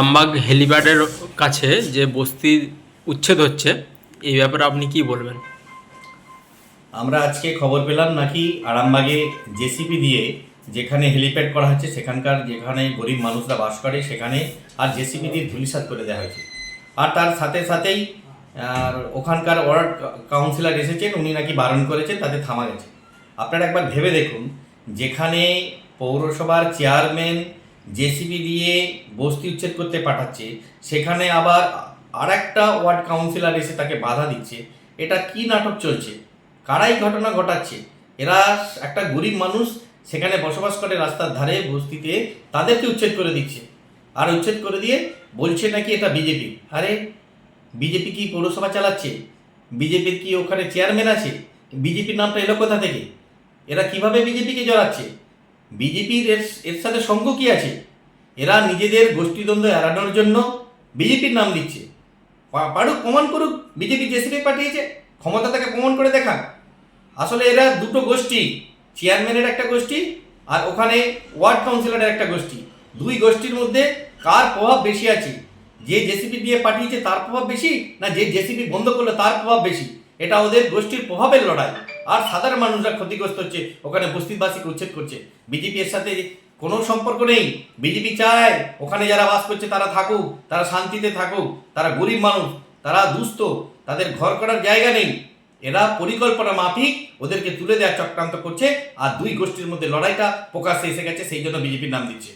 রামবাগ হেলিপ্যাডের কাছে যে বস্তি উচ্ছেদ হচ্ছে, এই ব্যাপারে আপনি কি বলবেন? আমরা আজকে খবর পেলাম নাকি আরামবাগে জেসিপি দিয়ে যেখানে হেলিপ্যাড করা হচ্ছে, সেখানকার যেখানে গরিব মানুষরা বাস করে, সেখানে আর জেসিপি দিয়ে ধুলিসাৎ করে দেওয়া হয়েছে। আর তার সাথে সাথেই ওখানকার ওয়ার্ড কাউন্সিলর এসেছেন, উনি নাকি বারণ করেছেন, তাতে থামা গেছে। আপনারা একবার ভেবে দেখুন, যেখানে পৌরসভার চেয়ারম্যান জেসিপি দিয়ে বস্তি উচ্ছেদ করতে পাঠাচ্ছে, সেখানে আবার আর একটা ওয়ার্ড কাউন্সিলর এসে তাকে বাধা দিচ্ছে। এটা কি নাটক চলছে? কারাই ঘটনা ঘটাচ্ছে? এরা একটা গরিব মানুষ, সেখানে বসবাস করে রাস্তার ধারে বস্তিতে তাদেরকে উচ্ছেদ করে দিচ্ছে। আর উচ্ছেদ করে দিয়ে বলছে নাকি এটা বিজেপি। আরে, বিজেপি কি পৌরসভা চালাচ্ছে? বিজেপির কি ওখানে চেয়ারম্যান আছে? বিজেপির নামটা এলো কোথা থেকে? এরা কীভাবে বিজেপিকে জড়াচ্ছে? বিজেপির এর এর সাথে সঙ্গ কি আছে? এরা নিজেদের গোষ্ঠীদ্বন্দ্ব এড়ানোর জন্য বিজেপির নাম দিচ্ছে পারুক, প্রমাণ করুক, বিজেপি জেসিপি পাঠিয়েছে, ক্ষমতা তাকে প্রমাণ করে দেখান আসলে এরা দুটো গোষ্ঠী, চেয়ারম্যানের একটা গোষ্ঠী আর ওখানে ওয়ার্ড কাউন্সিলরের একটা গোষ্ঠী। দুই গোষ্ঠীর মধ্যে কার প্রভাব বেশি আছে? যে জেসিপি দিয়ে পাঠিয়েছে তার প্রভাব বেশি না যে জেসিপি বন্ধ করল তার প্রভাব বেশি? এটা ওদের গোষ্ঠীর প্রভাবের লড়াই। আর সাধারণ মানুষরা ক্ষতিগ্রস্ত হচ্ছে, ওখানে বস্তিবাসীকে উচ্ছেদ করছে। বিজেপি এর সাথে কোনো সম্পর্ক নেই। বিজেপি চায় ওখানে যারা বাস করছে তারা থাকুক, তারা শান্তিতে থাকুক, তারা গরিব মানুষ, তারা দুস্থ, তাদের ঘর করার জায়গা নেই। এরা পরিকল্পনা মাফিক, ওদেরকে তুলে দেওয়ার চক্রান্ত করছে, আর দুই গোষ্ঠীর মধ্যে লড়াইটা প্রকাশ্যে এসে গেছে, সেই জন্য বিজেপির নাম দিচ্ছে।